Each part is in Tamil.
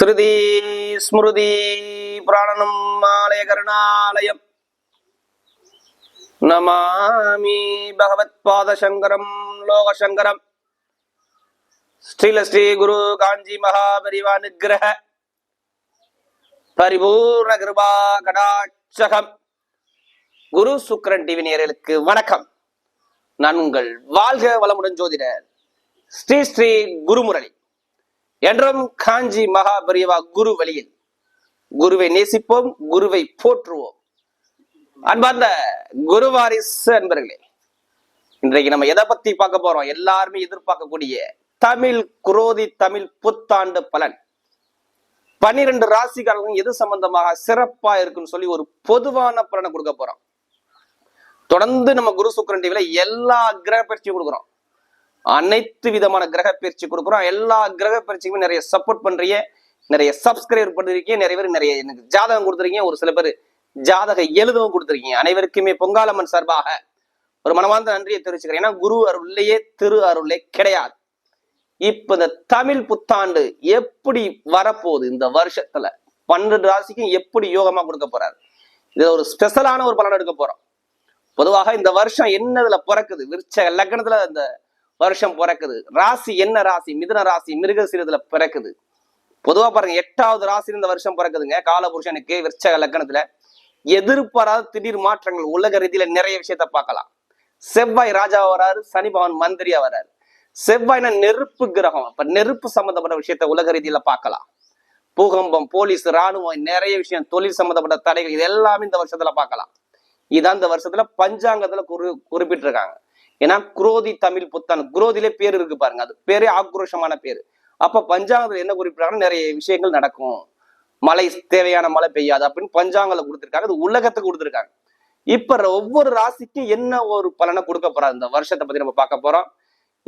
ஸ்ருதி ஸ்மிருதி புராணனும் ஆலய கருணாலயம். நமாமி பகவத் பாதசங்கரம் லோகசங்கரம். ஸ்ரீல ஸ்ரீ குரு காஞ்சி மகாபரிவா நிகிரக பரிபூர்ண கிருபா கடாட்சகம். குரு சுக்கரன் டிவி நேரலுக்கு வணக்கம். நான் உங்கள் வாழ்க வளமுடன் ஜோதிடர் ஸ்ரீ ஸ்ரீ குருமுரளி. என்றும் காஞ்சி மகாபரிவா குரு வழியில். குருவை நேசிப்போம் குருவை போற்றுவோம். அன்பார்ந்த குருவாரிஸ் அன்பர்களே இன்றைக்கு நம்ம எதை பத்தி பார்க்க போறோம்? எல்லாருமே எதிர்பார்க்கக்கூடிய தமிழ் குரோதி தமிழ் புத்தாண்டு பலன். பன்னிரண்டு ராசிக்காரர்களும் எது சம்பந்தமாக சிறப்பா இருக்குன்னு சொல்லி ஒரு பொதுவான பலனை கொடுக்க போறோம். தொடர்ந்து நம்ம குரு சுக்கரன் டிவில எல்லா கிரக பயிற்சியும் கொடுக்குறோம். அனைத்து விதமான கிரக பயிற்சி கொடுக்குறோம். எல்லா கிரக பயிற்சிக்குமே நிறைய சப்போர்ட் பண்றீங்க. நிறைய சப்ஸ்கிரைப் பண்ணிருக்கீங்க நிறைய பேர் நிறைய எனக்கு ஜாதகம் கொடுத்துருக்கீங்க. ஒரு சில பேர் ஜாதக எழுதவும் கொடுத்துருக்கீங்க. அனைவருக்குமே பொங்காலம்மன் சார்பாக ஒரு மனமார்ந்த நன்றியை தெரிவிச்சுக்கிறேன். ஏன்னா குரு அருள்லையே திரு அருளே கிடையாது. இப்ப இந்த தமிழ் புத்தாண்டு எப்படி வரப்போகுது? இந்த வருஷத்துல பன்னெண்டு ராசிக்கும் எப்படி யோகமா கொடுக்க போறாரு? இதுல ஒரு ஸ்பெஷலான ஒரு பலன் எடுக்க போறோம். பொதுவாக இந்த வருஷம் என்னதுல பிறக்குது? விருச்ச லக்னத்துல இந்த வருஷம் பிறக்குது. ராசி என்ன ராசி? மிதுன ராசி மிருகசீரத்துல பிறக்குது. பொதுவா பாருங்க எட்டாவது ராசி இந்த வருஷம் பிறக்குதுங்க. காலபுருஷனுக்கு விருச்சக லக்னத்துல எதிர்பாராத திடீர் மாற்றங்கள் உலக ரீதியில நிறைய விஷயத்த பார்க்கலாம். செவ்வாய் ராஜா வராரு சனி பவன் மந்திரியா வராரு. செவ்வாய்னா நெருப்பு கிரகம். அப்ப நெருப்பு சம்பந்தப்பட்ட விஷயத்த உலக ரீதியில பார்க்கலாம். பூகம்பம் போலீஸ் ராணுவம் நிறைய விஷயம் தொழில் சம்பந்தப்பட்ட தடைகள் இது எல்லாமே இந்த வருஷத்துல பார்க்கலாம். இதான் இந்த வருஷத்துல பஞ்சாங்கத்துல குறி குறிப்பிட்டிருக்காங்க. ஏன்னா குரோதி தமிழ் புத்தன் குரோதிலே பேர் இருக்கு பாருங்க அது பேரே ஆக்ரோஷமான பேர். அப்ப பஞ்சாங்கத்துல என்ன குறிப்பிட்டாங்கன்னா நிறைய விஷயங்கள் நடக்கும். மழை தேவையான மழை பெய்யாது அப்படின்னு பஞ்சாங்கல கொடுத்துருக்காங்க அது உலகத்துக்கு கொடுத்துருக்காங்க. இப்ப ஒவ்வொரு ராசிக்கும் என்ன ஒரு பலனை கொடுக்க போறாரு? இந்த வருஷத்தை பத்தி நம்ம பார்க்க போறோம்.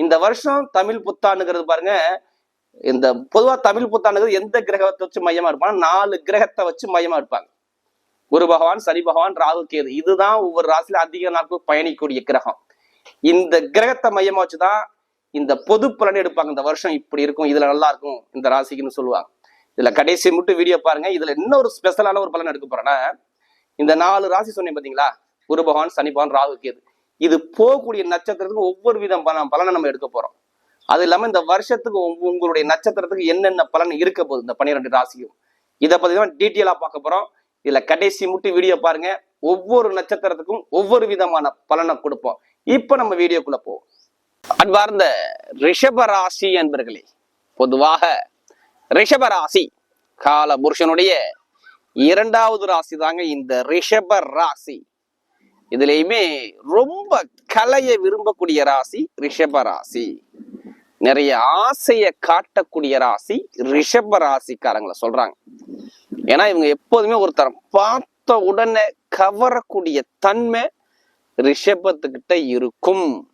இந்த வருஷம் தமிழ் புத்தாண்டுங்கிறது பாருங்க இந்த பொதுவா தமிழ் புத்தாண்டுங்கிறது எந்த கிரகத்தை வச்சு மையமா இருப்பாங்க நாலு கிரகத்தை வச்சு மையமா இருப்பாங்க. குரு பகவான் சனி பகவான் ராகு கேது. இதுதான் ஒவ்வொரு ராசியில அதிக நாட்கள் பயணிக்கக்கூடிய கிரகம். இந்த கிரகத்தை மையமா வச்சுதான் இந்த பொது பலன் எடுப்பாங்க. இந்த வருஷம் இப்படி இருக்கும் இதுல நல்லா இருக்கும் இந்த ராசிக்குன்னு சொல்லுவாங்க. இதுல கடைசி மட்டும் வீடியோ பாருங்க. இதுல என்ன ஒரு ஸ்பெஷலான ஒரு பலன் எடுக்க போறேன்னா இந்த நாலு ராசி சொன்னேன் பாத்தீங்களா? குரு பகவான் சனி பகவான் ராகு கேது. இது போகக்கூடிய நட்சத்திரத்துக்கு ஒவ்வொரு விதம் பலனை நம்ம எடுக்க போறோம். அது இல்லாம இந்த வருஷத்துக்கு உங்களுடைய நட்சத்திரத்துக்கு என்னென்ன பலன் இருக்க போகுது? இந்த பன்னிரெண்டு ராசியும். இதை பத்தி தான் டீட்டெயிலா பார்க்க போறோம். இதுல கடைசி மட்டும் வீடியோ பாருங்க. ஒவ்வொரு நட்சத்திரத்துக்கும் ஒவ்வொரு விதமான பலனை கொடுப்போம். இப்போ நம்ம வீடியோக்குள்ள போவோம். அன்பார்ந்த ரிஷப ராசி என்பர்களே பொதுவாக ரிஷபராசி கால புருஷனுடைய இரண்டாவது ராசி தாங்க இந்த ரிஷப ராசி. இதுலயுமே ரொம்ப கலையை விரும்பக்கூடிய ராசி ரிஷப ராசி. நிறைய ஆசையை காட்டக்கூடிய ராசி ரிஷப ராசிக்காரங்களை சொல்றாங்க. ஏன்னா இவங்க எப்போதுமே ஒருத்தர் பார்த்த உடனே கவரக்கூடிய தன்மை ரிஷபத்துக்கிட்ட இருக்கும்.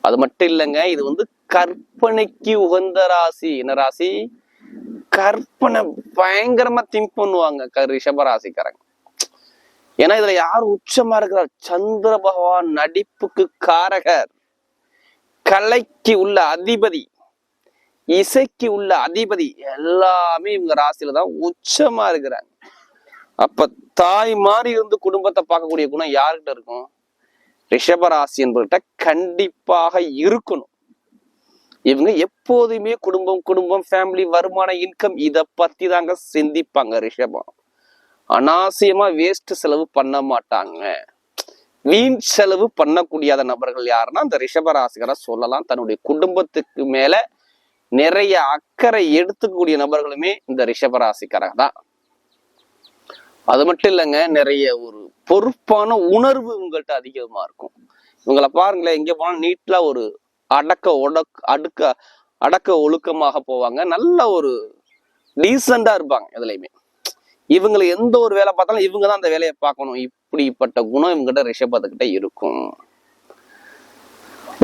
அது மட்டும் இல்லைங்க இது வந்து கற்பனைக்கு உகந்த ராசி. என்ன ராசி? கற்பனை பயங்கரமா திங்க் பண்ணுவாங்க க- ரிஷப ராசிக்காரங்க. ஏன்னா இதுல யார் உச்சமா இருக்கிறார்? சந்திர பகவான் நடிப்புக்கு காரகர். கலைக்கு உள்ள அதிபதி. இசைக்கு உள்ள அதிபதி. எல்லாமே இவங்க ராசியில தான் உச்சமா இருக்கிறாங்க. அப்ப தாய் மாதிரி இருந்து குடும்பத்தை பார்க்கக்கூடிய குணம் யாருக்கிட்ட இருக்கும்? ரிஷபராசி என்பவர்கிட்ட கண்டிப்பாக இருக்கணும். இவங்க எப்போதுமே குடும்பம் குடும்பம் ஃபேமிலி வருமான இன்கம் இதை பத்தி தாங்க சிந்திப்பாங்க ரிஷபம். அனாவசியமா வேஸ்ட் செலவு பண்ண மாட்டாங்க. வீண் செலவு பண்ணக்கூடியாத நபர்கள் யாருன்னா அந்த ரிஷபராசிகரை சொல்லலாம். தன்னுடைய குடும்பத்துக்கு மேல நிறைய அக்கறை எடுத்துக்கக்கூடிய நபர்களுமே இந்த ரிஷபராசிக்காரங்க தான். அது மட்டும் இல்லைங்க நிறைய ஒரு பொறுப்பான உணர்வு உங்கள்கிட்ட அதிகமா இருக்கும். இவங்களை பாருங்களேன் எங்க போனாலும் நீட்டாக ஒரு அடக்க ஒடக் அடுக்க அடக்க ஒழுக்கமாக போவாங்க. நல்ல ஒரு டீசெண்டா இருப்பாங்க எதுலையுமே. இவங்களை எந்த ஒரு வேலை பார்த்தாலும் இவங்க தான் அந்த வேலையை பார்க்கணும். இப்படிப்பட்ட குணம் இவங்ககிட்ட ரிஷபத்துக்கிட்ட இருக்கும்.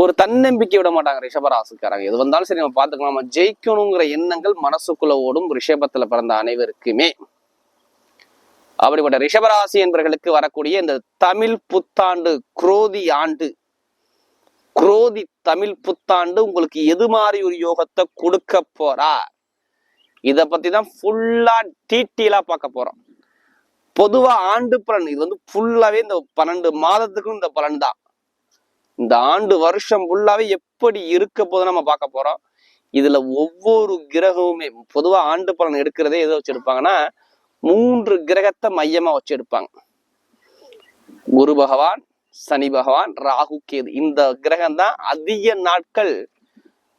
ஒரு தன்னம்பிக்கை விட மாட்டாங்க ரிஷபராசுக்காரங்க. எது வந்தாலும் சரி நம்ம பார்த்துக்கலாம்? நம்ம ஜெயிக்கணுங்கிற எண்ணங்கள் மனசுக்குள்ள ஓடும். ரிஷபத்துல பிறந்த அனைவருக்குமே. அப்படிப்பட்ட ரிஷபராசி என்பவர்களுக்கு வரக்கூடிய இந்த தமிழ் புத்தாண்டு குரோதி ஆண்டு. குரோதி தமிழ் புத்தாண்டு உங்களுக்கு எது மாதிரி ஒரு யோகத்தை கொடுக்க போறா? இத பத்தி தான் ஃபுல்லா டீட்டெயிலா பார்க்க போறோம். பொதுவா ஆண்டு பலன் இது வந்து ஃபுல்லாவே இந்த பன்னெண்டு மாதத்துக்கும் இந்த பலன் தான். இந்த ஆண்டு வருஷம் ஃபுல்லாவே எப்படி இருக்க போது நம்ம பார்க்க போறோம். இதுல ஒவ்வொரு கிரகமுமே பொதுவா ஆண்டு பலன் எடுக்கிறதே எதை வச்சிருப்பாங்கன்னா மூன்று கிரகத்தை மையமா வச்சு எடுப்பாங்க குரு பகவான் சனி பகவான் ராகு கேது. இந்த கிரகம் தான் அதிக நாட்கள்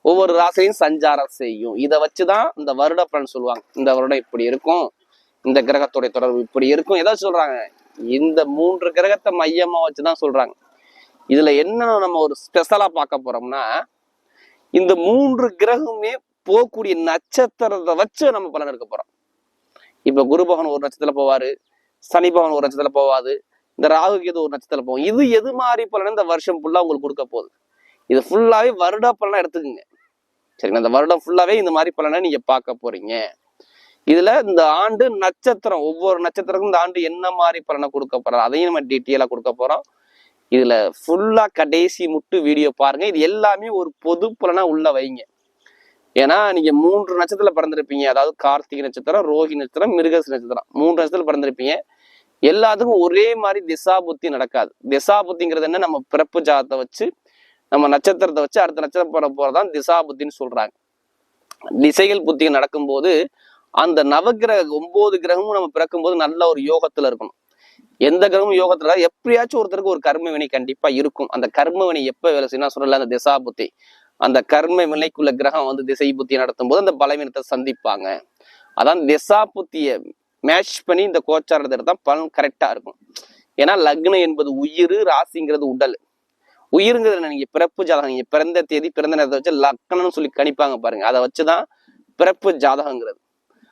ஒவ்வொரு ராசிலையும் சஞ்சாரம் செய்யும். இதை வச்சுதான் இந்த வருட பலன் சொல்லுவாங்க. இந்த வருடம் இப்படி இருக்கும். இந்த கிரகத்துடைய தொடர்பு இப்படி இருக்கும். எதை சொல்றாங்க. இந்த மூன்று கிரகத்தை மையமா வச்சுதான் சொல்றாங்க. இதுல என்ன நம்ம ஒரு ஸ்பெஷலா பார்க்க போறோம்னா இந்த மூன்று கிரகமுமே போகக்கூடிய நட்சத்திரத்தை வச்சு நம்ம பலன் எடுக்க போறோம். இப்போ குரு பகவான் ஒரு நட்சத்திரத்தில் போவாரு சனி பகவான் ஒரு நட்சத்திரத்தில் போவாது இந்த ராகு கேது ஒரு நட்சத்திரத்தில் போகும் இது எது மாதிரி பலன் இந்த வருஷம் ஃபுல்லாக உங்களுக்கு கொடுக்க போகுது? இது ஃபுல்லாகவே வருட பலனாக எடுத்துக்கோங்க. சரிங்களா? இந்த வருடம் ஃபுல்லாகவே இந்த மாதிரி பலனை நீங்கள் பார்க்க போறீங்க. இதில் இந்த ஆண்டு நட்சத்திரம் ஒவ்வொரு நட்சத்திரக்கும் இந்த ஆண்டு என்ன மாதிரி பலனை கொடுக்க போகிறோம் அதையும் நம்ம டீட்டெயிலாக கொடுக்க போகிறோம் இதில் ஃபுல்லாக கடைசி முட்டு வீடியோ பாருங்கள் இது எல்லாமே ஒரு பொது பலனாக உள்ளே வைங்க. ஏன்னா நீங்க மூன்று நட்சத்திரத்துல பிறந்திருப்பீங்க. அதாவது கார்த்திகை நட்சத்திரம் ரோஹி நட்சத்திரம் மிருகசி நட்சத்திரம். மூன்று நட்சத்திரத்துல பிறந்திருப்பீங்க. எல்லாத்துக்கும் ஒரே மாதிரி திசா புத்தி நடக்காது. திசா புத்திங்கிறது என்ன? நம்ம பிறப்பு ஜாதத்தை வச்சு நம்ம நட்சத்திரத்தை வச்சு அடுத்த நட்சத்திரம் போற போறதான் திசா புத்தின்னு சொல்றாங்க. திசைகள் புத்தி நடக்கும்போது அந்த நவகிரக ஒன்பது கிரகமும் நம்ம பிறக்கும்போது நல்ல ஒரு யோகத்துல இருக்கணும். எந்த கிரகமும் யோகத்துல எப்படியாச்சும் ஒருத்தருக்கு ஒரு கர்மவினி கண்டிப்பா இருக்கும். அந்த கர்மவினி எப்ப வேலை செய்யணும் சொல்லல அந்த திசா புத்தி அந்த கர்ம வினைக்குள்ள கிரகம் வந்து திசை புத்தி நடத்தும் போது அந்த பலவீனத்தை சந்திப்பாங்க. அதான் திசா புத்தியை மேட்ச் பண்ணி இந்த கோச்சாரத்தை தான் பலன் கரெக்டா இருக்கும். ஏன்னா லக்னம் என்பது உயிர் ராசிங்கிறது உடல். உயிருங்கிறது நீங்கள் நீங்க பிறப்பு ஜாதகம் நீங்க பிறந்த தேதி பிறந்த நேரத்தை வச்சு லக்னம்னு சொல்லி கணிப்பாங்க பாருங்க. அதை வச்சுதான் பிறப்பு ஜாதகங்கிறது.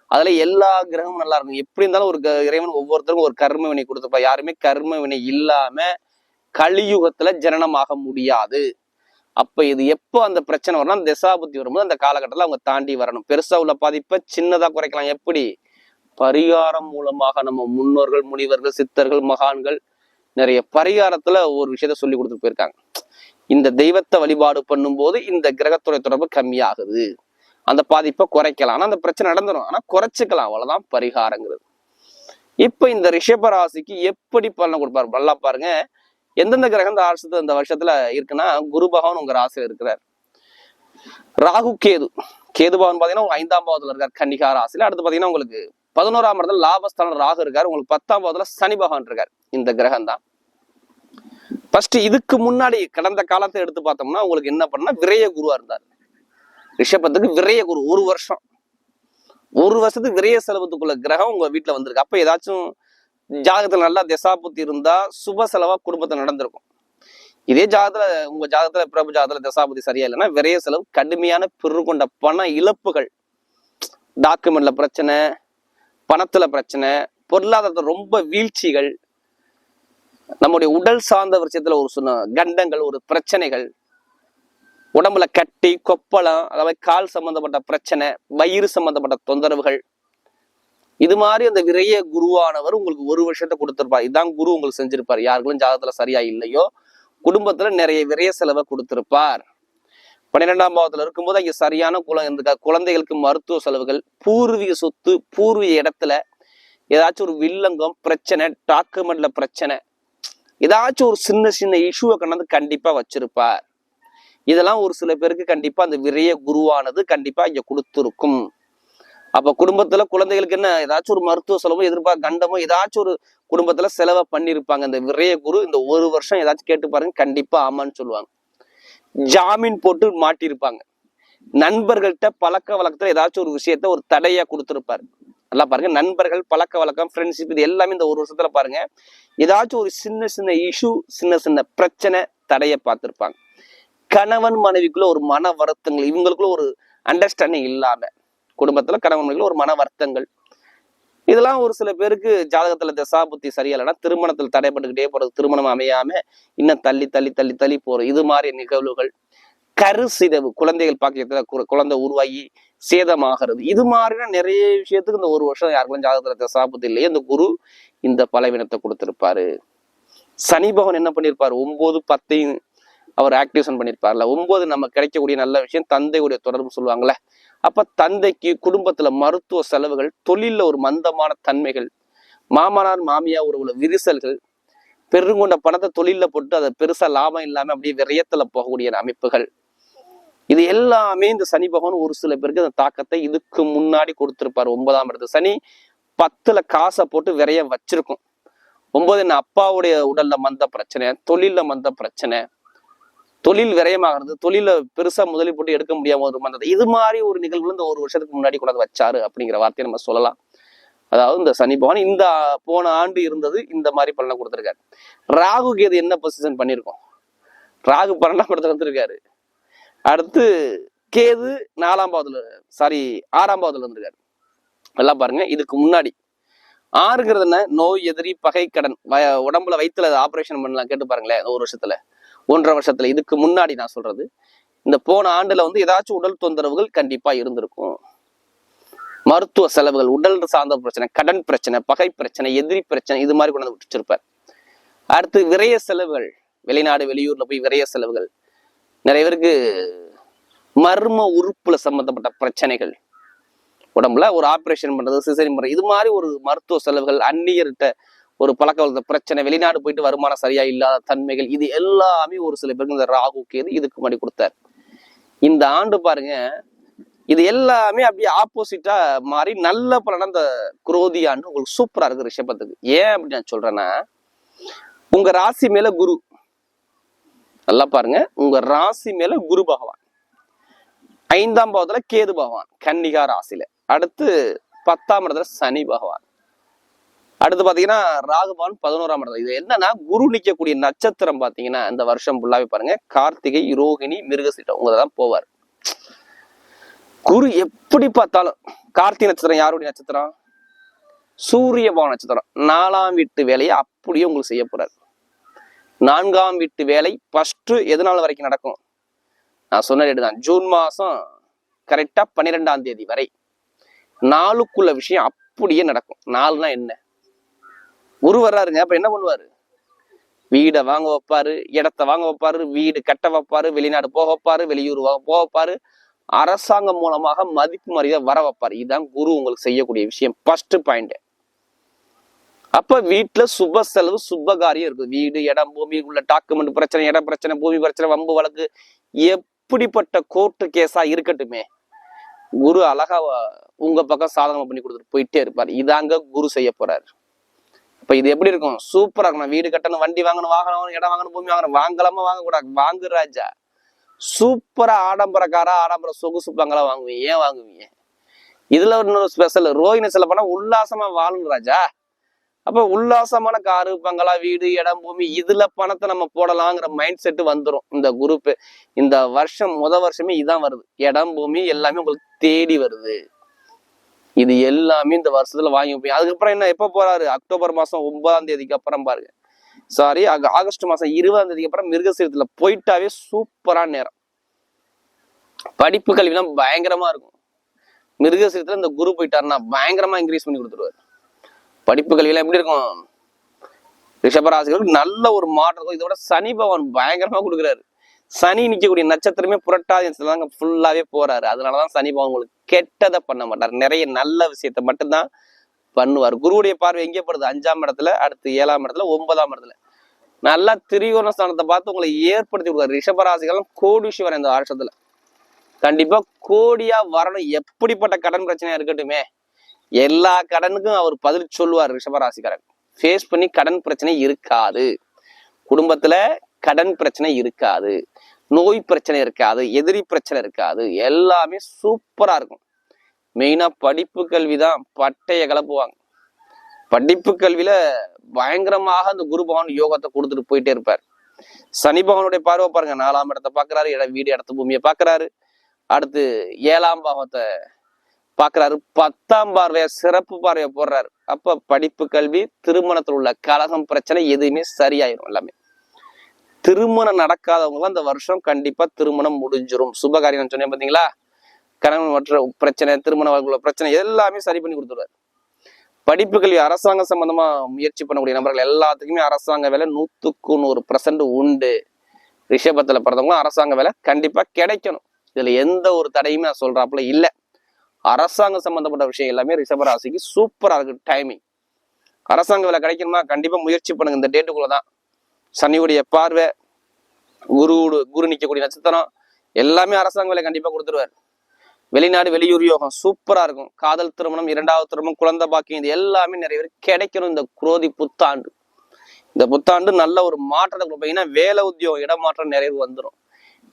அதுல எல்லா கிரகமும் நல்லா இருக்கும். எப்படி இருந்தாலும் ஒரு க- இறைவன் ஒவ்வொருத்தருக்கும் ஒரு கர்ம வினை கொடுத்துருப்பா யாருமே கர்ம வினை இல்லாம கலியுகத்துல ஜனனமாக முடியாது. அப்ப இது எப்போ அந்த பிரச்சனை வரணும் திசாபுத்தி வரும்போது அந்த காலகட்டத்துல அவங்க தாண்டி வரணும். பெருசா உள்ள பாதிப்பை சின்னதா குறைக்கலாம். எப்படி? பரிகாரம் மூலமாக நம்ம முன்னோர்கள் முனிவர்கள் சித்தர்கள் மகான்கள் நிறைய பரிகாரத்துல ஒரு விஷயத்த சொல்லி கொடுத்துட்டு போயிருக்காங்க. இந்த தெய்வத்தை வழிபாடு பண்ணும்போது இந்த கிரகத்துடைய தொடர்பு கம்மியாகுது. அந்த பாதிப்பை குறைக்கலாம். ஆனா அந்த பிரச்சனை நடந்துடும் ஆனா குறைச்சிக்கலாம். அவ்வளவுதான் பரிகாரங்கிறது. இப்ப இந்த ரிஷபராசிக்கு எப்படி பலனை கொடுப்பாரு? நல்லா பாருங்க. எந்தெந்த கிரகம் இந்த இந்த வருஷத்துல இருக்குன்னா குரு பகவான் உங்க ராசியில இருக்கிறார். ராகு கேது. கேது பகவான் பாத்தீங்கன்னா உங்க ஐந்தாம் பாவத்துல இருக்கார் கன்னிகா ராசியில. அடுத்து பாத்தீங்கன்னா உங்களுக்கு பதினோராம் இடத்துல லாபஸ்தானம் ராகு இருக்காரு உங்களுக்கு பத்தாம் பாவத்துல சனி பகவான் இருக்கார். இந்த கிரகம் தான். ஃபர்ஸ்ட் இதுக்கு முன்னாடி கடந்த காலத்தை எடுத்து பார்த்தோம்னா உங்களுக்கு என்ன பண்ணா விரைய குருவா இருந்தார். ரிஷபத்துக்கு விரைய குரு ஒரு வருஷம். ஒரு வருஷத்துக்கு விரைய செலவத்துக்குள்ள கிரகம் உங்க வீட்டுல வந்திருக்கு. அப்ப ஏதாச்சும் ஜாதகத்தில் நல்லா திசாபுத்தி இருந்தா சுப செலவா குடும்பத்தை நடந்திருக்கும். இதே ஜாதகத்துல உங்க ஜாதகத்துல பிரபு ஜாதகத்துல தசாபுத்தி சரியா இல்லைன்னா விரைய செலவு கடுமையான பிறகு கொண்ட பண இழப்புகள். டாக்குமெண்ட்ல பிரச்சனை பணத்துல பிரச்சனை பொருளாதாரத்துல ரொம்ப வீழ்ச்சிகள். நம்முடைய உடல் சார்ந்த விஷயத்துல ஒரு சொன்ன கண்டங்கள் ஒரு பிரச்சனைகள். உடம்புல கட்டி கொப்பளம் அதாவது கால் சம்பந்தப்பட்ட பிரச்சனை வயிறு சம்பந்தப்பட்ட தொந்தரவுகள். இது மாதிரி அந்த விரைய குருவானவர் உங்களுக்கு ஒரு வருஷத்தை கொடுத்துருப்பார். இதான் குரு உங்களுக்கு செஞ்சிருப்பார். யாருக்கும் ஜாதகத்துல சரியா இல்லையோ குடும்பத்துல நிறைய விரைய செலவை கொடுத்திருப்பார். பன்னிரெண்டாம் பாவத்துல இருக்கும்போது அங்க சரியான குலம் இந்த குழந்தைகளுக்கு மருத்துவ செலவுகள் பூர்வீக சொத்து பூர்வீக இடத்துல ஏதாச்சும் ஒரு வில்லங்கம் பிரச்சனை டாக்குமெண்ட்ல பிரச்சனை ஏதாச்சும் ஒரு சின்ன சின்ன இஷ்யூவை கொண்டாந்து கண்டிப்பா வச்சிருப்பார். இதெல்லாம் ஒரு சில பேருக்கு கண்டிப்பா அந்த விரைய குருவானது கண்டிப்பா இங்க கொடுத்துருக்கும். அப்ப குடும்பத்துல குழந்தைகளுக்கு என்ன? ஏதாச்சும் ஒரு மருத்துவ செலவோ எதிர்பார்க்க கண்டமோ ஏதாச்சும் ஒரு குடும்பத்துல செலவை பண்ணியிருப்பாங்க. இந்த விரைய குரு இந்த ஒரு வருஷம் ஏதாச்சும் கேட்டு பாருங்க. கண்டிப்பா ஆமான்னு சொல்லுவாங்க. ஜாமீன் போட்டு மாட்டியிருப்பாங்க. நண்பர்கள்ட்ட பழக்க வழக்கத்துல ஏதாச்சும் ஒரு விஷயத்த ஒரு தடையா கொடுத்துருப்பாரு. நல்லா பாருங்க. நண்பர்கள் பழக்க வழக்கம் ஃப்ரெண்ட்ஷிப் இது எல்லாமே இந்த ஒரு வருஷத்துல பாருங்க. ஏதாச்சும் ஒரு சின்ன சின்ன இஷ்யூ சின்ன சின்ன பிரச்சனை தடைய பார்த்திருப்பாங்க. கணவன் மனைவிக்குள்ள ஒரு மன வருத்தங்கள் இவங்களுக்குள்ள ஒரு அண்டர்ஸ்டாண்டிங் இல்லாம குடும்பத்துல கணவன் ஒரு மன வருத்தங்கள். இதெல்லாம் ஒரு சில பேருக்கு ஜாதகத்துல தசா புத்தி சரியில்லைன்னா திருமணத்தில் தடைப்பட்டுக்கிட்டே போறது திருமணம் அமையாம இன்னும் தள்ளி தள்ளி தள்ளி தள்ளி போறது. இது மாதிரி நிகழ்வுகள். கருசிதவு குழந்தைகள் பாக்கியத்துல குழந்தை உருவாகி சேதமாகிறது. இது மாதிரினா நிறைய விஷயத்துக்கு இந்த ஒரு வருஷம் யாருக்கும் ஜாதகத்துல தசா புத்தி இல்லையே. இந்த குரு இந்த பலவீனத்தை கொடுத்திருப்பாரு. சனி பகவான் என்ன பண்ணியிருப்பார் ஒன்பது பத்தையும் அவர் ஆக்டிவேஷன் பண்ணியிருப்பார்ல ஒன்பது நம்ம கிடைக்கக்கூடிய நல்ல விஷயம் தந்தையுடைய தொடர்பு சொல்லுவாங்கல்ல. அப்ப தந்தைக்கு குடும்பத்துல மருத்துவ செலவுகள் தொழில்ல ஒரு மந்தமான தன்மைகள் மாமனார் மாமியா உறவுல விரிசல்கள் பெருங்கொண்ட பணத்தை தொழிலில் போட்டு அதை பெருசா லாபம் இல்லாம அப்படியே விரயத்துல போகக்கூடிய அமைப்புகள். இது எல்லாமே இந்த சனி பகவான் ஒரு சில பேருக்கு அந்த தாக்கத்தை இதுக்கு முன்னாடி கொடுத்திருப்பாரு. ஒன்பதாம் இடத்து சனி பத்துல காசை போட்டு விரைய வச்சிருக்கும். ஒன்பது என்ன அப்பாவுடைய உடல்ல மந்த பிரச்சனை தொழில்ல மந்த பிரச்சனை தொழில் விரயமாகிறது தொழில பெருசா முதலீடு போட்டு எடுக்க முடியாம ஒரு மந்தம் இது மாதிரி ஒரு நிகழ்வு இந்த ஒரு வருஷத்துக்கு முன்னாடி கொண்டாந்து வச்சாரு அப்படிங்கிற வார்த்தையை நம்ம சொல்லலாம். அதாவது இந்த சனி பகவான் இந்த போன ஆண்டு இருந்தது இந்த மாதிரி பலனை கொடுத்துருக்காரு. ராகு கேது என்ன பொசிஷன் பண்ணியிருக்கோம்? ராகு பன்னெண்டாம் இடத்துல இருந்திருக்காரு அடுத்து கேது நாலாம் பாவத்துல சாரி ஆறாம் பாவத்துல இருந்திருக்காரு எல்லாம் பாருங்க இதுக்கு முன்னாடி. ஆறுங்கிறது என்ன? நோய் எதிரி பகை கடன் உடம்புல வயிற்றுல ஆபரேஷன் பண்ணலாம் கேட்டு பாருங்களேன் ஒரு வருஷத்துல. ஒன்றரை வருஷத்துல இதுக்கு முன்னாடி நான் சொல்றது. இந்த போன ஆண்டுல வந்து ஏதாச்சும் உடல் தொந்தரவுகள் கண்டிப்பா இருந்திருக்கும். மருத்துவ செலவுகள் உடல் சார்ந்த பிரச்சனை கடன் பிரச்சனை பகை பிரச்சனை எதிரி பிரச்சனை இது மாதிரி கொண்டு வந்து விட்டுச்சிருப்பார். அடுத்து விரய செலவுகள் வெளிநாடு வெளியூர்ல போய் விரைய செலவுகள். நிறைய பேருக்கு மர்ம உறுப்புல சம்பந்தப்பட்ட பிரச்சனைகள். உடம்புல ஒரு ஆபரேஷன் பண்றது சிசரி பண்றது இது மாதிரி ஒரு மருத்துவ செலவுகள் அந்நியர்கிட்ட ஒரு பழக்க வளர்த்த பிரச்சனை வெளிநாடு போயிட்டு வருமானம் சரியா இல்லாத தன்மைகள் இது எல்லாமே ஒரு சில பேருக்கு இந்த ராகு கேது இதுக்கு முன்னாடி கொடுத்தார். இந்த ஆண்டு பாருங்க இது எல்லாமே அப்படியே ஆப்போசிட்டா மாறி நல்ல பலனா இந்த குரோதி ஆண்டு உங்களுக்கு சூப்பரா இருக்கு ரிஷபத்துக்கு. ஏன் அப்படி நான் சொல்றேன்னா உங்க ராசி மேல குரு. நல்லா பாருங்க உங்க ராசி மேல குரு பகவான். ஐந்தாம் பாவத்துல கேது பகவான் கன்னிகா ராசியில. அடுத்து பத்தாம் இடத்துல சனி பகவான். அடுத்து பார்த்தீங்கன்னா ராகுபான் பதினோராம் இடத்துல. இது என்னன்னா குரு நிக்கக்கூடிய நட்சத்திரம் பார்த்தீங்கன்னா இந்த வருஷம் ஃபுல்லாவே பாருங்க. கார்த்திகை ரோகிணி மிருகசீட்டம் உங்களை தான் போவார். குரு எப்படி பார்த்தாலும் கார்த்திகை நட்சத்திரம் யாருடைய நட்சத்திரம்? சூரியபவன் நட்சத்திரம். நாலாம் வீட்டு வேலையை அப்படியே உங்களுக்கு செய்ய போறாரு. நான்காம் வீட்டு வேலை ஃபர்ஸ்ட் எது நாள் வரைக்கும் நடக்கும்? நான் சொன்ன டேட்டு தான். ஜூன் மாசம் கரெக்டா பன்னிரெண்டாம் தேதி வரை. நாளுக்குள்ள விஷயம் அப்படியே நடக்கும். நாலுனா என்ன? குரு வர்றாருங்க அப்ப என்ன பண்ணுவாரு? வீடை வாங்க வைப்பாரு இடத்த வாங்க வைப்பாரு வீடு கட்ட வைப்பாரு வெளிநாடு போக வைப்பாரு வெளியூர் போக வைப்பாரு. அரசாங்கம் மூலமாக மதிப்பு மரியாதை வர வைப்பாரு. இதுதான் குரு உங்களுக்கு செய்யக்கூடிய விஷயம். ஃபர்ஸ்ட் பாயிண்ட் அப்ப வீட்டுல சுப செலவு சுப காரியம் இருக்குது. வீடு இடம் பூமி உள்ள டாக்குமெண்ட் பிரச்சனை இடம் பிரச்சனை பூமி பிரச்சனை வம்பு வழக்கு எப்படிப்பட்ட கோர்ட்டு கேஸா இருக்கட்டுமே குரு அழகா உங்க பக்கம் சாதகம் பண்ணி கொடுத்துட்டு போயிட்டே இருப்பாரு. இதாங்க குரு செய்ய போறாரு. இப்போ இது எப்படி இருக்கும்? சூப்பராக இருக்கும் வீடு கட்டணும் வண்டி வாங்கணும் வாகனம் வாங்கணும் இடம் வாங்கணும் பூமி வாங்கணும். வாங்கலாமா வாங்கக்கூடாது? வாங்கு ராஜா. சூப்பரா ஆடம்பரக்காரா ஆடம்பர சொகுசு பங்களா வாங்குவீங்க. ஏன் வாங்குவீங்க? இதுல இன்னொரு ஸ்பெஷல் ரோஹிணி செல்ல போனா உல்லாசமா வாழணும் ராஜா. அப்ப உல்லாசமான காரு பங்களா வீடு இடம் பூமி இதுல பணத்தை நம்ம போடலாங்கிற மைண்ட் செட் வந்துரும். இந்த குரூப் இந்த வருஷம் முத வருஷமே இதான் வருது. இடம் பூமி எல்லாமே உங்களுக்கு தேடி வருது. இது எல்லாமே இந்த வருஷத்துல வாங்கி போய் அதுக்கப்புறம் என்ன எப்ப போறாரு? அக்டோபர் மாசம் ஒன்பதாம் தேதிக்கு அப்புறம் பாருங்க. சாரி ஆகஸ்ட் மாசம் இருபதாம் தேதிக்கு அப்புறம் மிருகசீரத்துல போயிட்டாவே சூப்பரான நேரம். படிப்பு கல்விலாம் பயங்கரமா இருக்கும். மிருகசீரத்துல இந்த குரு போயிட்டாருன்னா பயங்கரமா இன்க்ரீஸ் பண்ணி கொடுத்துருவாரு. படிப்பு கல்வியெல்லாம் எப்படி இருக்கும்? ரிஷபராசிகளுக்கு நல்ல ஒரு மாற்றம் இருக்கும். இதோட சனி பகவான் பயங்கரமா கொடுக்குறாரு. சனி நிக்கக்கூடிய நட்சத்திரமே புரட்டாதி தாங்க ஃபுல்லாவே போறாரு. அதனாலதான் சனி பகவான் உங்களுக்கு கெட்டதை பண்ண மாட்டார். நிறைய நல்ல விஷயத்த மட்டும்தான் பண்ணுவார். குருவுடைய பார்வை எங்கே படுது அஞ்சாம் இடத்துல அடுத்து ஏழாம் இடத்துல ஒன்பதாம் இடத்துல. நல்லா திரிகோண ஸ்தானத்தை பார்த்து உங்களை ஏற்படுத்தி கொடுக்குற ரிஷபராசிகளும் கோடீஸ்வரன் இந்த வருஷத்துல. கண்டிப்பா கோடியா வரணும். எப்படிப்பட்ட கடன் பிரச்சனையா இருக்கட்டுமே. எல்லா கடனுக்கும் அவர் பதில் சொல்லுவார் ரிஷபராசிக்காரன் ஃபேஸ் பண்ணி கடன் பிரச்சனை இருக்காது. குடும்பத்துல கடன் பிரச்சனை இருக்காது. நோய் பிரச்சனை இருக்காது எதிரி பிரச்சனை இருக்காது எல்லாமே சூப்பரா இருக்கும். மெயினா படிப்பு கல்வி தான் பட்டைய கிளப்புவாங்க. படிப்பு கல்வியில பயங்கரமாக அந்த குரு பகவான் யோகத்தை கொடுத்துட்டு போயிட்டே இருப்பார். சனி பகவானுடைய பார்வை பாருங்க நாலாம் இடத்தை பார்க்குறாரு இட வீடு இடத்து பூமியை பாக்குறாரு அடுத்து ஏழாம் பாவத்தை பார்க்குறாரு. பத்தாம் பார்வையை சிறப்பு பார்வையை போடுறாரு. அப்ப படிப்பு கல்வி திருமணத்தில் உள்ள கலகம் பிரச்சனை எதுவுமே சரியாயிரும் எல்லாமே. திருமணம் நடக்காதவங்களாம் அந்த வருஷம் கண்டிப்பா திருமணம் முடிஞ்சிடும் சுபகாரியம் நான் சொன்னேன் பாத்தீங்களா? கணவன் மற்ற பிரச்சனை திருமண வாழ்க்கையில பிரச்சனை எல்லாமே சரி பண்ணி கொடுத்துருவாரு படிப்பு கல்வி அரசாங்கம் சம்பந்தமா முயற்சி பண்ணக்கூடிய நபர்கள் எல்லாத்துக்குமே அரசாங்க வேலை நூத்துக்கு நூறு பர்சன்ட் உண்டு. ரிஷபத்துல பிறந்தவங்களும் அரசாங்க வேலை கண்டிப்பா கிடைக்கணும். இதுல எந்த ஒரு தடையுமே நான் சொல்றாப்புல இல்ல. அரசாங்கம் சம்பந்தப்பட்ட விஷயம் எல்லாமே ரிஷபராசிக்கு சூப்பரா இருக்கு டைமிங் அரசாங்க வேலை கிடைக்கணுமா கண்டிப்பா முயற்சி பண்ணுங்க. இந்த டேட்டுக்குள்ள தான் சனியுடைய பார்வை குரு குரு நிற்கக்கூடிய நட்சத்திரம் எல்லாமே அரசாங்க வேலை கண்டிப்பாக கொடுத்துருவார். வெளிநாடு வெளியூர் யோகம் சூப்பராக இருக்கும். காதல் திருமணம் இரண்டாவது திருமணம் குழந்தை பாக்கியம் இது எல்லாமே நிறைய பேர் கிடைக்கணும். இந்த குரோதி புத்தாண்டு. இந்த புத்தாண்டு நல்ல ஒரு மாற்றத்தை கொடுப்போம் வேலை உத்தியோகம் இடமாற்றம் நிறைய வந்துடும்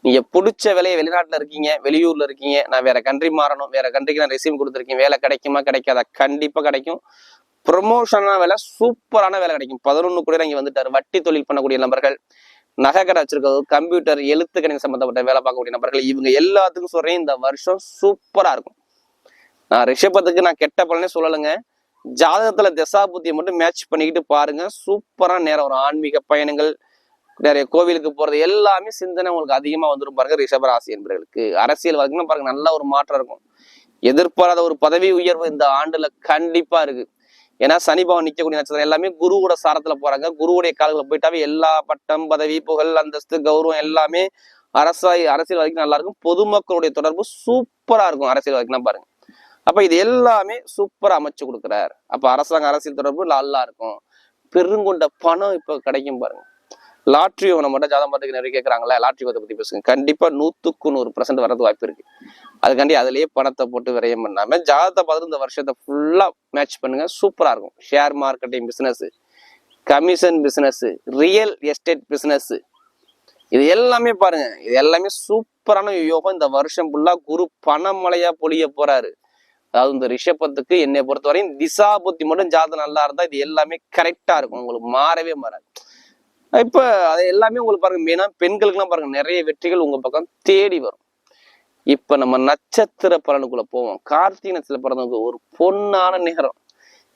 நீங்க பிடிச்ச வேலையை வெளிநாட்டில் இருக்கீங்க வெளியூர்ல இருக்கீங்க நான் வேற கண்ட்ரி மாறணும் வேற கண்ட்ரிக்கு நான் ரெசியூம் கொடுத்துருக்கேன் வேலை கிடைக்குமா கிடைக்காதா? கண்டிப்பா கிடைக்கும். ப்ரொமோஷனான வேலை சூப்பரான வேலை கிடைக்கும். பதினொன்று கூட இங்கே வந்துட்டார். வட்டி தொழில் பண்ணக்கூடிய நபர்கள் நகை கடை வச்சிருக்கிறது கம்ப்யூட்டர் எழுத்து கணினி சம்பந்தப்பட்ட வேலை பார்க்கக்கூடிய நபர்கள் இவங்க எல்லாத்துக்கும் சொல்றேன் இந்த வருஷம் சூப்பராக இருக்கும். நான் ரிஷபத்துக்கு நான் கெட்ட பலனே சொல்லலைங்க. ஜாதகத்துல திசா புத்தியை மட்டும் மேட்ச் பண்ணிக்கிட்டு பாருங்க. சூப்பரான நேரம் வரும் ஆன்மீக பயணங்கள் நிறைய கோவிலுக்கு போறது எல்லாமே சிந்தனை உங்களுக்கு அதிகமா வந்துடும் பாருங்க ரிஷபராசி என்பவர்களுக்கு அரசியல் வரைக்கும் பாருங்க நல்ல ஒரு மாற்றம் இருக்கும். எதிர்பாராத ஒரு பதவி உயர்வு இந்த ஆண்டுல கண்டிப்பா இருக்கு. ஏன்னா சனி பவன் நிற்கக்கூடிய நட்சத்திரம் எல்லாமே குருவோட சாரத்துல போறாங்க. குருவுடைய காலத்துல போயிட்டாவே எல்லா பட்டம் பதவி புகழ் அந்தஸ்து கௌரவம் எல்லாமே அரசாய் அரசியல் வரைக்கும் நல்லா இருக்கும். பொதுமக்களுடைய தொடர்பு சூப்பரா இருக்கும் அரசியல் வரைக்கும் பாருங்க. அப்ப இது எல்லாமே சூப்பரா அமைச்சு கொடுக்குறாரு. அப்ப அரசாங்க அரசியல் தொடர்பு நல்லா இருக்கும். பெருங்கொண்ட பணம் இப்ப கிடைக்கும் பாருங்க. லாட்ரி ஒன்று மட்டும் ஜாதகம் பார்த்துக்கு நிறைய கேட்குறாங்களா லாட்ரி பத்தை பற்றி பேசுங்க. கண்டிப்பாக நூற்றுக்கு நூறு பர்சன்ட் வரது வாய்ப்பு இருக்கு. அதுக்காண்டி அதுலேயே பணத்தை போட்டு விரயம் பண்ணாமல் ஜாதகத்தை பார்த்துட்டு இந்த வருஷத்தை ஃபுல்லாக மேட்ச் பண்ணுங்க. சூப்பராக இருக்கும். Share marketing business commission business real estate business இது எல்லாமே பாருங்க. இது எல்லாமே சூப்பரான யோகம். இந்த வருஷம் ஃபுல்லா குரு பணமழையா பொழிய போறாரு. அதாவது இந்த ரிஷபத்துக்கு என்னை பொறுத்தவரையும் திசா புத்தி மட்டும் ஜாதகம் நல்லா இருந்தா இது எல்லாமே கரெக்டா இருக்கும். உங்களுக்கு மாறவே மாறாது. இப்போ அது எல்லாமே உங்களுக்கு பாருங்க மெயினாக பெண்களுக்குலாம் பாருங்க நிறைய வெற்றிகள் உங்க பக்கம் தேடி வரும். இப்போ நம்ம நட்சத்திர பலனுக்குள்ள போவோம். கார்த்திகை நட்சத்திர பிறந்தவங்க ஒரு பொன்னான நேரம்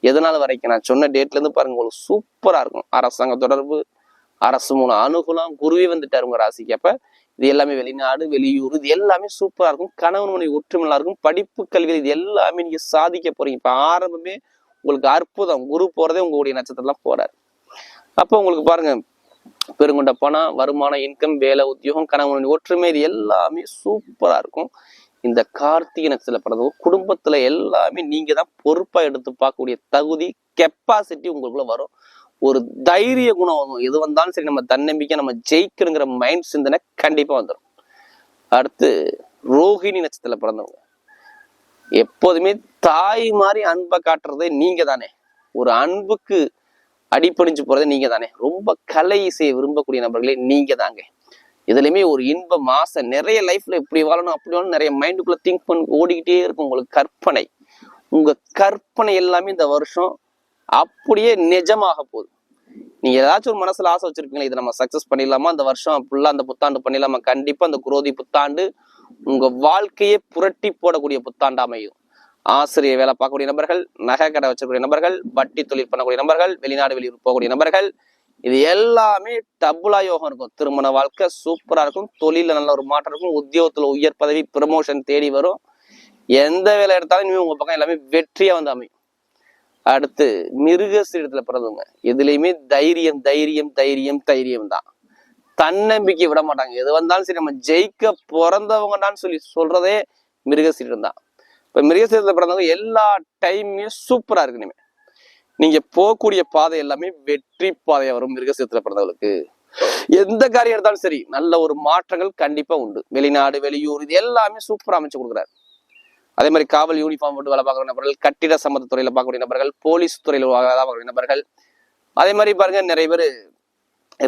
எதனால வரைக்கும்? நான் சொன்ன டேட்ல இருந்து பாருங்க உங்களுக்கு சூப்பரா இருக்கும். அரசாங்க தொடர்பு அரசு மூலம் அனுகூலம் குருவே வந்துட்டாரு உங்க ராசிக்கு. அப்ப இது எல்லாமே வெளிநாடு வெளியூர் இது எல்லாமே சூப்பரா இருக்கும். கணவன் மனைவி ஒற்றுமையா இருக்கும். படிப்பு கல்வி இது எல்லாமே நீங்க சாதிக்க போறீங்க. இப்ப ஆரம்பமே உங்களுக்கு அற்புதம். குரு போறதே உங்களுடைய நட்சத்திரம்லாம் போறாரு. அப்ப உங்களுக்கு பாருங்க பெருங்கொண்ட பணம் வருமானம் இன்கம் வேலை உத்தியோகம் கணவன் ஒற்றுமை இது எல்லாமே சூப்பரா இருக்கும். இந்த கார்த்திகை நட்சத்திர பிறந்தவங்க குடும்பத்துல எல்லாமே நீங்க தான் பொறுப்பா எடுத்து பார்க்கக்கூடிய தகுதி கெப்பாசிட்டி உங்களுக்குள்ள வரும். ஒரு தைரிய குணம் வரும். எது வந்தாலும் சரி நம்ம தன்னம்பிக்கை நம்ம ஜெயிக்கணுங்கிற மைண்ட் சிந்தனை கண்டிப்பா வந்துடும் அடுத்து ரோஹிணி நட்சத்திரத்துல பிறந்தவங்க. எப்போதுமே தாய் மாதிரி அன்பை காட்டுறதே நீங்க தானே ஒரு அன்புக்கு அடிப்பணிஞ்சு போறது நீங்க தானே ரொம்ப கலை இசையை விரும்பக்கூடிய நபர்களே நீங்க தாங்க இதுலயுமே ஒரு இன்ப மாச நிறைய லைஃப்ல இப்படி வாழணும் அப்படி வாழணும் நிறைய மைண்டுக்குள்ள திங்க் பண்ணி ஓடிக்கிட்டே இருக்கும் உங்களுக்கு கற்பனை. உங்க கற்பனை எல்லாமே இந்த வருஷம் அப்படியே நிஜமாக போகுது. நீங்க ஏதாச்சும் ஒரு மனசுல ஆசை வச்சிருக்கீங்களா இதை நம்ம சக்சஸ் பண்ணிடலாமா? அந்த வருஷம் ஃபுல்லா அந்த புத்தாண்டு பண்ணிடலாமா? கண்டிப்பா அந்த குரோதி புத்தாண்டு உங்க வாழ்க்கையே புரட்டி போடக்கூடிய புத்தாண்டு அமையும். ஆசிரியர் வேலை பார்க்கக்கூடிய நபர்கள் நகை கடை வச்சிருக்கக்கூடிய நபர்கள் வட்டி தொழில் பண்ணக்கூடிய நபர்கள் வெளிநாடு வெளியூர் போகக்கூடிய நபர்கள் இது எல்லாமே டபுளா யோகம் இருக்கும். திருமண வாழ்க்கை சூப்பரா இருக்கும். தொழில நல்ல ஒரு மாற்றம் இருக்கும். உத்தியோகத்துல உயர் பதவி ப்ரமோஷன் தேடி வரும். எந்த வேலை எடுத்தாலும் இனிமே உங்க பக்கம் எல்லாமே வெற்றியா வந்து அமையும். அடுத்து மிருகசீரத்துல பிறந்தவங்க. எதுலையுமே தைரியம் தைரியம் தைரியம் தைரியம் தான். தன்னம்பிக்கை விட மாட்டாங்க. எது வந்தாலும் சரி நம்ம ஜெயிக்க பிறந்தவங்கடான்னு சொல்லி சொல்றதே மிருகசீரம் தான். இப்ப மிருகசீரத்துல பிறந்தவங்க எல்லா டைமுமே சூப்பரா இருக்கு இனிமேல் நீங்க போகக்கூடிய பாதை எல்லாமே வெற்றி பாதையாக வரும் மிருகசீரத்துல பிறந்தவங்களுக்கு. எந்த காரியம் எடுத்தாலும் சரி நல்ல ஒரு மாற்றங்கள் கண்டிப்பா உண்டு. வெளிநாடு வெளியூர் இது எல்லாமே சூப்பரா அமைச்சு கொடுக்குறாரு. அதே மாதிரி காவல் யூனிஃபார்ம் போட்டு வேலை பார்க்குற நபர்கள் கட்டிட சம்மந்த துறையில பார்க்கக்கூடிய நபர்கள் போலீஸ் துறையில் வேலை பார்க்கக்கூடிய நபர்கள். அதே மாதிரி பாருங்க நிறைய பேர்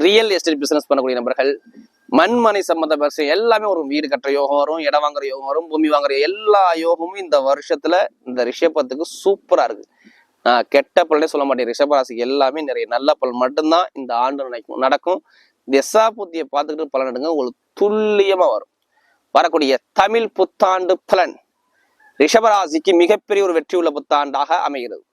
ரியல் எஸ்டேட் பிசினஸ் பண்ணக்கூடிய நபர்கள் மண்மனை சம்பந்த விஷயம் எல்லாமே ஒரு வீடு கட்டுற யோகம் வரும் இடம் வாங்குற யோகம் வரும் பூமி வாங்குற எல்லா யோகமும் இந்த வருஷத்துல இந்த ரிஷபத்துக்கு சூப்பரா இருக்கு. நான் கெட்ட பலனே சொல்ல மாட்டேன். ரிஷபராசிக்கு எல்லாமே நிறைய நல்ல பலன் மட்டும்தான் இந்த ஆண்டு நினைக்கும். நடக்கும். திசா புத்தியை பார்த்துக்கிட்டு பலன் எடுங்க உங்களுக்கு துல்லியமா வரும். வரக்கூடிய தமிழ் புத்தாண்டு பலன். ரிஷபராசிக்கு மிகப்பெரிய ஒரு வெற்றி உள்ள புத்தாண்டாக அமைகிறது.